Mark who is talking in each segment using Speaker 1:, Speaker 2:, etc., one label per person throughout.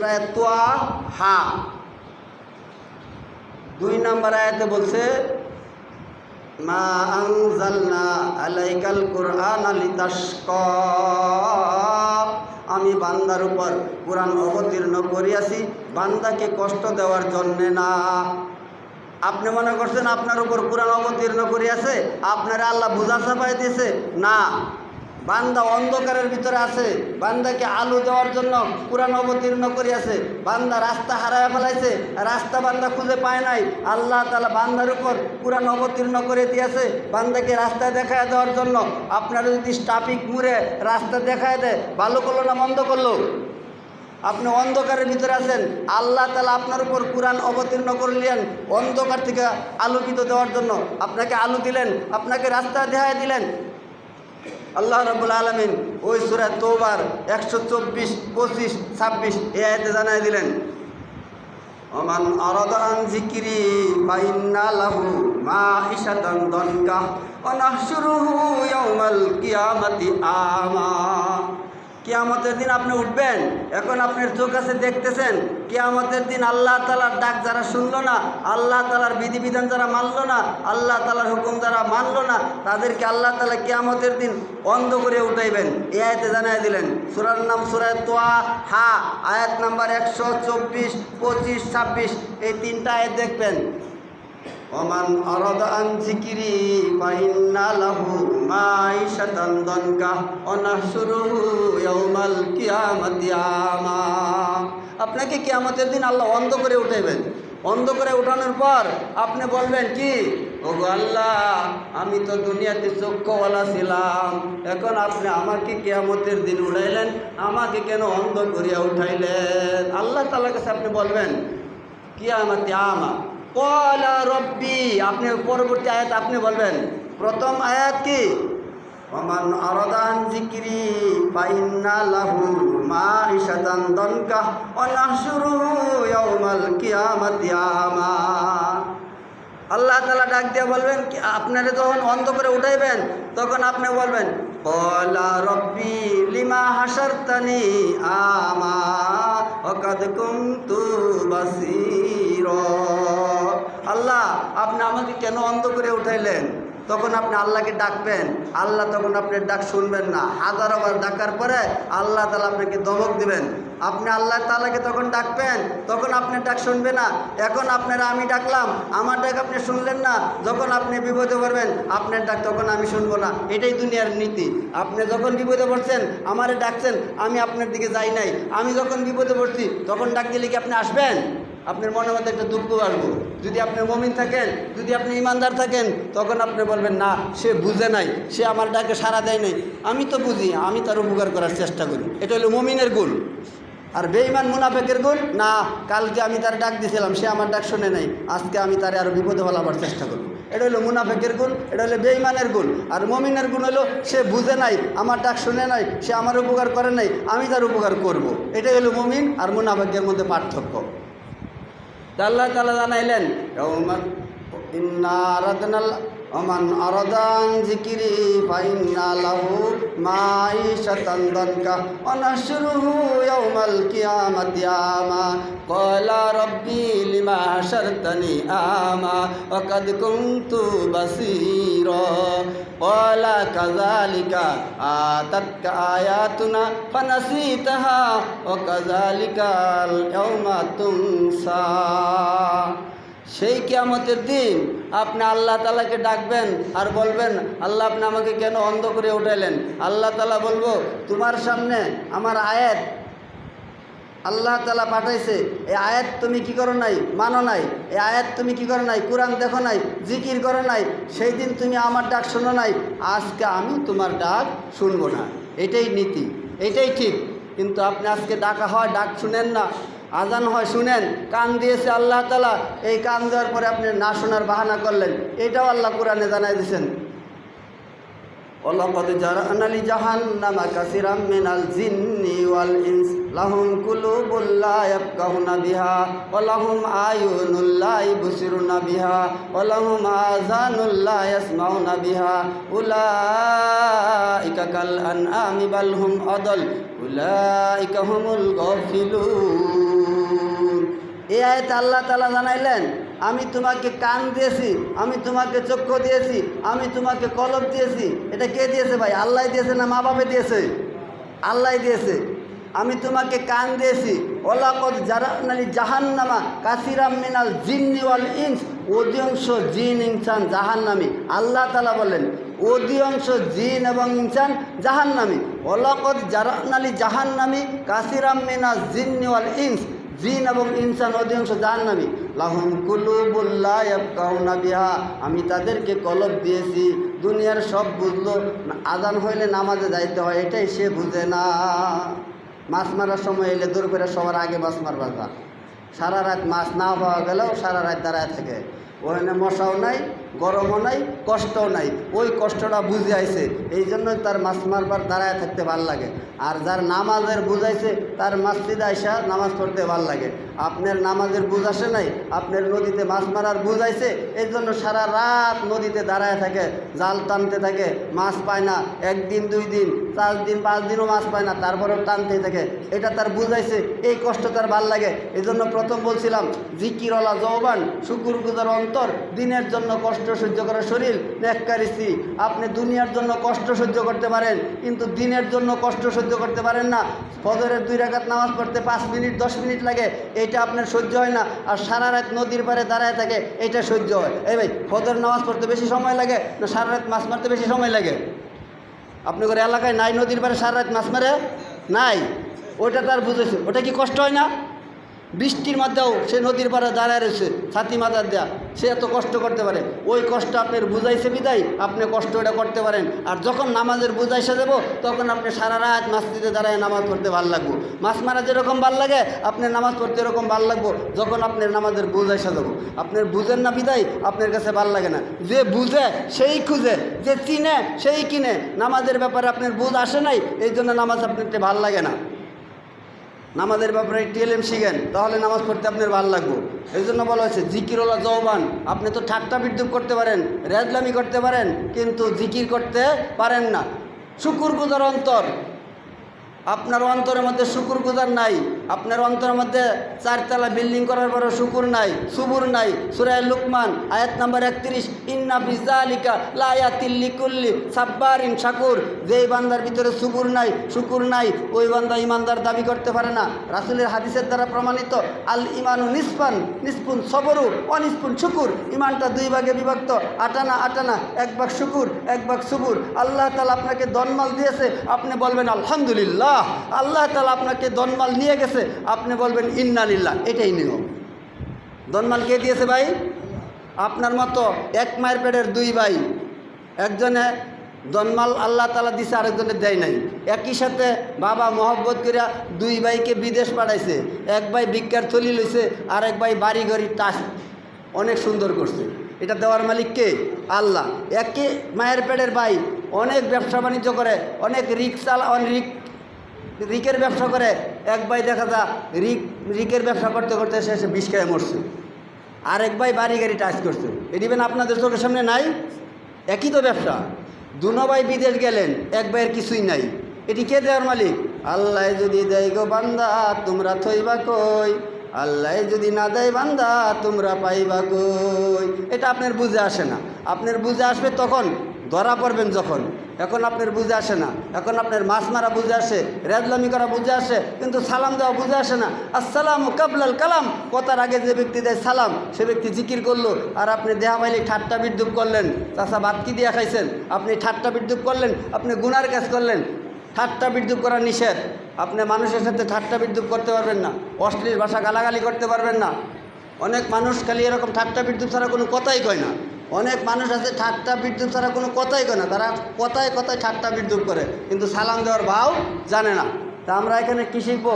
Speaker 1: সুরায় তোয়া, হা। দুই নম্বর আয়াতে বলছে, মা আনজালনা আলাইকাল কোরআন লিতাশকা। আমি বান্দার উপর কোরআন অবতীর্ণ করিয়াছি, বান্দাকে কষ্ট দেওয়ার জন্যে না। আপনি মনে করছেন আপনার উপর কোরআন অবতীর্ণ করিয়াছে, আপনারা আল্লাহ বুঝা চাপাইতেছে না। বান্দা অন্ধকারের ভিতরে আছে, বান্দাকে আলু দেওয়ার জন্য কোরআন অবতীর্ণ করিয়াছে, বান্দা রাস্তা হারায় ফেলাইছে, রাস্তা বান্দা খুঁজে পায় নাই। আল্লাহ তালা বান্দার উপর কোরআন অবতীর্ণ করে দিয়েছে, বান্দাকে রাস্তায় দেখায় দেওয়ার জন্য। আপনারা যদি ট্রাফিক মুড়ে রাস্তা দেখায় দেয়, ভালো করল না মন্দ করল? আপনি অন্ধকারের ভিতরে আছেন, আল্লাহ তালা আপনার উপর কোরআন অবতীর্ণ করলেন, অন্ধকার থেকে আলোকিত দেওয়ার জন্য। আপনাকে আলো দিলেন, আপনাকে রাস্তা দেখায় দিলেন। আল্লাহ রবুল আলমিন ওই সুরায় তোবার একশো চব্বিশ, পঁচিশ, ছাব্বিশ এ আয়তে জানাই দিলেন, ওমান আরাদা আন যিকরি ফাইন্না লাহু মাঈশাতান দনকা ওয়া নাহশুরুহু ইয়াওমাল কিয়ামাতি আমা। কিয়ামতের দিন আপনি উঠবেন। এখন আপনার চোখ আছে দেখতেছেন, কিয়ামতের দিন আল্লাহ তালার ডাক যারা শুনল না, আল্লাহ তালার বিধিবিধান যারা মানল না, আল্লাহ তালার হুকুম যারা মানল না, তাদেরকে আল্লাহ তালা কিয়ামতের দিন অন্ধ করে উঠাইবেন। এ আয়তে জানাই দিলেন, সুরার নাম সুরায় তোয়া, হা, আয়াত নাম্বার একশো চব্বিশ, পঁচিশ, ছাব্বিশ, এই তিনটা আয়াত দেখবেন। ওমান আরাদা আন যিকরি ফাইন্না লাহু মাঈশাতান দনকা ওয়া নাহশুরুহু ইয়াওমাল কিয়ামাতি আমা। আপনাকে কিয়ামতের দিন আল্লাহ অন্ধ করে উঠাইবেন। অন্ধ করে উঠানোর পর আপনি বলবেন কি? ওগো আল্লাহ, আমি তো দুনিয়াতে চক্ষুওয়ালা ছিলাম। এখন আপনি আমাকে কেয়ামতের দিন উঠাইলেন, আমাকে কেন অন্ধ করিয়া উঠাইলেন? আল্লাহ তাআলার কাছে আপনি বলবেন, কিয়ামাতি আমা। কলা রব্বি, আপনি পরবর্তী আয়াত আপনি বলবেন। প্রথম আয়াত কি? ওমান আরদান জিক্রি ফাইন্না লাহু মাঈশাতান দনকা ওয়া নাহশুরুহু ইয়াওমাল কিয়ামাতি আমা আল্লাহ তালা ডাক দিয়ে বলবেন কি, আপনারা যখন অন্ধ করে উঠাইবেন, তখন আপনি বলবেন কলা রব্বি, লিমা হাসারতানি আমা অকাদ কুমতু বাসির। আল্লাহ, আপনি আমাকে কেন অন্ধ করে উঠাইলেন? তখন আপনি আল্লাহকে ডাকবেন, আল্লাহ তখন আপনার ডাক শুনবেন না। হাজারো বার ডাকার পরে আল্লাহ তালা আপনাকে দমক দিবেন। আপনি আল্লাহ তালাকে তখন ডাকবেন, তখন আপনার ডাক শুনবে না। এখন আপনারা আমি ডাকলাম, আমার ডাক আপনি শুনলেন না, যখন আপনি বিপদে পড়বেন, আপনার ডাক তখন আমি শুনব না। এটাই দুনিয়ার নীতি। আপনি যখন বিপদে পড়ছেন, আমারে ডাকছেন, আমি আপনার দিকে যাই নাই। আমি যখন বিপদে পড়ছি, তখন ডাক দিলে কি আপনি আসবেন? আপনার মনের মধ্যে একটা দুঃখ আসব। যদি আপনি মমিন থাকেন, যদি আপনি ইমানদার থাকেন, তখন আপনি বলবেন, না, সে বুঝে নাই, সে আমার ডাকে সাড়া দেয় নাই। আমি তো বুঝি, আমি তার উপকার করার চেষ্টা করি। এটা হলো মমিনের গুণ। আর বেঈমান মুনাফেকের গুণ? না, কালকে আমি তার ডাক দিয়েছিলাম সে আমার ডাক শুনে নাই। আজকে আমি তারে আরও বিপদে ফেলাবার চেষ্টা করব এটা হলো মুনাফেকের গুণ, এটা হলো বেঈমানের গুণ। আর মমিনের গুণ হলো, সে বুঝে নাই, আমার ডাক শুনে নাই, সে আমার উপকার করে নাই, আমি তার উপকার করব। এটাই হলো মমিন আর মুনাফেকের মধ্যে পার্থক্য। তা আল্লাহ তালা জানাইলেন "ইয়াউমা- ইন্না ওমান আরাদান জিকিরি ফাইন্না লাহু মাঈশাতান দানকা ওয়া নাহশুরুহু ইয়াওমাল কিয়ামাতি আমা ক্বালা রাব্বি লিমা হাশারতানি আমা ওয়া কাদ কুনতু বাসীরা ক্বালা কাযালিকা আতাতকা আয়াতুনা ফানাসিতাহা ওয়া কাযালিকাল ইয়াওমা তুনসা সেই কিয়ামতের দিন আপনি আল্লাহ তালাকে ডাকবেন আর বলবেন, আল্লাহ আপনি আমাকে কেন অন্ধ করে উঠাইলেন? আল্লাহ তালা বলব, তোমার সামনে আমার আয়াত আল্লাহ তালা পাঠাইছে। এই আয়াত তুমি কি করো নাই? মানো নাই। এই আয়াত তুমি কি করো নাই? কোরআন দেখো নাই? জিকির করো নাই? সেই দিন তুমি আমার ডাক শোনো নাই। আজকে আমি তোমার ডাক শুনব না। এটাই নীতি। এটাই ঠিক। কিন্তু আপনি আজকে ডাকা হয়, ডাক শুনেন না। আজান হয়, শুনেন। কান দিয়েছে আল্লাহ তালা এই কান দেওয়ার পরে আপনি না শোনার বাহানা করলেন। এটাও আল্লাহ কোরআনে জানাই দিয়েছেন। ولقد جرأنا لجهنم كثيرا من الجن والإنس لهم قلوب لا يفقهون بها ولهم أعين لا يبصرون بها ولهم آذان لا يسمعون بها أولئك كالأنعام بل هم أضل أولئك هم الغافلون এই আয়তে আল্লাহ তালা জানাইলেন আমি তোমাকে কান দিয়েছি, আমি তোমাকে চক্ষু দিয়েছি, আমি তোমাকে কলম দিয়েছি। এটা কে দিয়েছে ভাই? আল্লাহ দিয়েছে না মা বাপে দিয়েছে? আল্লাহ দিয়েছে। আমি তোমাকে কান দিয়েছি। ওলাকত যারা নালি জাহান্নামা কাসিরাম মিনাল জিন্নি ওয়াল ইনস। অধিকাংশ জিন ইনসান জাহান্নামি। আল্লাহ তালা বলেন অধিকাংশ জিন এবং ইনসান জাহান্নামি। ওলাকত যারা নালি জাহান্নামি কাসিরাম মিনাল জিন্নি ওয়াল ইনস। জিন এবং ইনসান অধিকাংশ জাহান্নামি। লাহুম কুলুবুল্লাহ ইয়াবকাউনা বিহা। আমি তাদেরকে কলব দিয়েছি, দুনিয়ার সব বুঝলো আদান হইলে নামাজে যাইতে হয়, এটাই সে বুঝে না। মাছ মারার সময় এলে দূর করে সবার আগে মাছ মারবা সারা রাত মাছ না পাওয়া গেলেও সারা রাত দাঁড়ায় থাকে। ওখানে মশাও নাই, গরমও নাই, কষ্টও নাই। ওই কষ্টটা বুঝে আইছে। এই জন্যই তার মাছ মারবার দাঁড়ায় থাকতে ভালো লাগে। আর যার নামাজের বুঝাইছে তার মাসজিদে আইসা নামাজ পড়তে ভালো লাগে। আপনার নামাজের বুঝ আসে নাই, আপনার নদীতে মাছ মারার বুঝাইছে এই জন্য সারা রাত নদীতে দাঁড়ায় থাকে, জাল টানতে থাকে, মাছ পায় না, একদিন, দুই দিন, চার দিন, পাঁচ দিনও মাছ পায় না, তারপরেও টানতেই থাকে। এটা তার বুঝাইছে এই কষ্ট তার ভালো লাগে। এই জন্য প্রথম বলছিলাম, জিকিরওয়ালা যৌবান শুকুর গুজার অন্তর দিনের জন্য কষ্ট সহ্য করা শরীর স্ত্রী। আপনি দুনিয়ার জন্য কষ্ট সহ্য করতে পারেন, কিন্তু দিনের জন্য কষ্ট সহ্য করতে পারেন না। ফজরের দুই রাকাত নামাজ পড়তে পাঁচ মিনিট, দশ মিনিট লাগে, এটা আপনার সহ্য হয় না। আর সারা রাত নদীর পাড়ে দাঁড়ায় থাকে, এটা সহ্য হয়। এই ভাই, ফজর নামাজ পড়তে বেশি সময় লাগে না সারা রাত মাছ মারতে বেশি সময় লাগে? আপনি করে এলাকায় নাই, নদীর পাড়ে সারা রাত মাছ মারে? নাই। ওইটা তার বুঝেছে ওটা কি কষ্ট হয় না? বৃষ্টির মধ্যেও সে নদীর পাড়ে দাঁড়ায় রয়েছে, ছাতি মাথার দেয়া। সে এত কষ্ট করতে পারে। ওই কষ্ট আপনার বুঝাইছে বিদায়, আপনি কষ্ট এটা করতে পারেন। আর যখন নামাজের বুঝাইসে দেবো তখন আপনি সারা রাত মাসজিদে দাঁড়ায় নামাজ পড়তে ভালো লাগবো। মাছ মারা যেরকম ভালো লাগে আপনার নামাজ পড়তে এরকম ভালো লাগবো, যখন আপনার নামাজের বুঝাইসে দেবো আপনার বুঝেন না বিদায়, আপনার কাছে ভালো লাগে না। যে বুঝে, সেই খুঁজে, যে চিনে, সেই কিনে। নামাজের ব্যাপারে আপনার বুঝ আসে নাই এই জন্য নামাজ আপনার ভালো লাগে না। নামাজের ব্যাপারে টিএলএম শিখেন, তাহলে নামাজ পড়তে আপনার ভালো লাগবে। এই জন্য বলা হয়েছে, জিকিরওয়ালা জওবান আপনি তো ঠাট্টা বিদ্যুৎ করতে পারেন, রেজলামি করতে পারেন, কিন্তু জিকির করতে পারেন না। শুকুর গুজার অন্তর, আপনার অন্তরের মধ্যে শুকুর গুজার নাই। আপনার অন্তরের মধ্যে চারতলা বিল্ডিং করার পরে শুকুর নাই, সুবুর নাই। সুরায় লুকমান, আয়াত নাম্বার একত্রিশ, ইন্না বিজালিকা লায়াতিল্লিকুল্লি সাব্বারিন শাকুর। যেই বান্দার ভিতরে সুবুর নাই, শুকুর নাই, ওই বান্দা ইমানদার দাবি করতে পারে না। রাসুলের হাদিসের দ্বারা প্রমাণিত, আল ইমানু নিসপান নিসপুন সবরু অনিসপুন শুকুর। ইমানটা দুই ভাগে বিভক্ত, আটানা আটানা, এক ভাগ শুকুর, এক ভাগ সুবুর। আল্লাহ তালা আপনাকে দনমাল দিয়েছে, আপনি বলবেন, আলহামদুলিল্লাহ। আল্লাহ তালা আপনাকে দনমাল নিয়ে গেছে আপনি বলবেন ইন্নালিল্লাহ এটাই নিয়ম। দনমাল কে দিয়েছে ভাই? আপনার মতো এক মায়ের পেটের দুই ভাই। একজনে জন্মাল আল্লাহ তালা দিছে, আরেকজনে দেয় নাই। একই সাথে বাবা মহব্বত করিয়া দুই ভাইকে বিদেশ পাঠাইছে। এক ভাই ভিক্ষার থলি লইছে, আর এক ভাই বাড়ি ঘড়ি টাস অনেক সুন্দর করছে। এটা দেওয়ার মালিক কে? আল্লাহ। একই মায়ের পেটের ভাই। অনেক ব্যবসা বাণিজ্য করে, অনেক রিক্সা অনেক রিকের ব্যবসা করে, এক ভাই দেখা যা, রিক, রিকের ব্যবসা করতে করতে শেষে বিষ খেয়ে মরছে। আরেক ভাই বাড়ি গাড়ি টাচ করছে। এদিবেন আপনাদের চোখের সামনে নাই? একই তো ব্যবসা। দুনো ভাই বিদেশ গেলেন, এক ভাইয়ের কিছুই নাই। এটি কে দেওয়ার মালিক? আল্লাহ যদি দেয় গো বান্দা, তোমরা থইবা কই? আল্লাহ যদি না দেয় বান্দা, তোমরা পাইবা কই? এটা আপনার বুঝে আসে না। আপনার বুঝে আসবে তখন, ধরা পড়বেন যখন। এখন আপনার বুঝে আসে না। এখন আপনার মাছ মারা বুঝে আসে, রেজলামি করা বুঝে আসে, কিন্তু সালাম দেওয়া বুঝে আসে না। আসসালাম কাবলাল কালাম। কথার আগে যে ব্যক্তি দেয় সালাম, সে ব্যক্তি জিকির করল, আর আপনি দেহা পাইলে ঠাট্টা বিদ্যুৎ করলেন। চাষা ভাত কি দিয়ে খাইছেন? আপনি ঠাট্টা বিদ্যুৎ করলেন, আপনি গুনার কাজ করলেন। ঠাট্টা বিদ্যুৎ করা নিষেধ। আপনি মানুষের সাথে ঠাট্টা বিদ্যুৎ করতে পারবেন না, অশ্লীল ভাষা গালাগালি করতে পারবেন না। অনেক মানুষ খালি এরকম ঠাট্টা বিদ্যুৎ ছাড়া কোনো কথাই কয় না। অনেক মানুষ আছে ঠাট্টা বিদ্যুৎ ছাড়া কোনো কথাই কয় না। তারা কথায় কথায় ঠাট্টা বিদ্যুৎ করে, কিন্তু সালাম দেওয়ার ভাও জানে না। তা আমরা এখানে কী শিখব?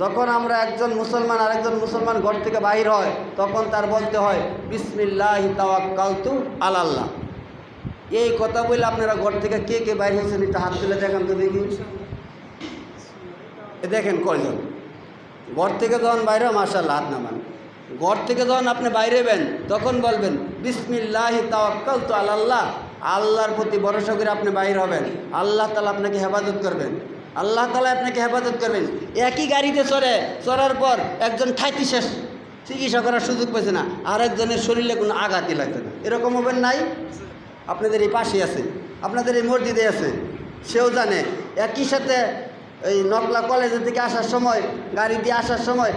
Speaker 1: যখন আমরা একজন মুসলমান আরেকজন মুসলমান ঘর থেকে বাহির হয়, তখন তার বলতে হয়, বিসমিল্লাহ তাওয়াক্কালতু আলাল্লাহ। এই কথা বলে আপনারা ঘর থেকে কে কে বাইরে হয়েছেন একটু হাত তুলে দেখান তো দেখি। দেখেন কয়জন। ঘর থেকে যখন বাইরে মার্শাল্লাহ হাত নামান। ঘর থেকে যখন আপনি বাইরে বেন তখন বলবেন, বিসমিল্লাহ তাওয়াক্কাল তো আল্লাহ আল্লাহর প্রতি ভরসা করে আপনি বাইর হবেন। আল্লাহ তালা আপনাকে হেফাজত করবেন। আল্লাহ তালা আপনাকে হেফাজত করবেন। একই গাড়িতে চড়ে, চড়ার পর একজন ঠাইতি শেষ। চিকিৎসা করার সুযোগ পাইছে না, আরেকজনের শরীরে কোনো আঘাতই লাগছে না। এরকম হবেন নাই? আপনাদের এই পাশে আছে। আপনাদের এই মসজিদে আছে। সেও জানে। একই সাথে এই নকলা কলেজের থেকে আসার সময়, গাড়ি দিয়ে আসার সময়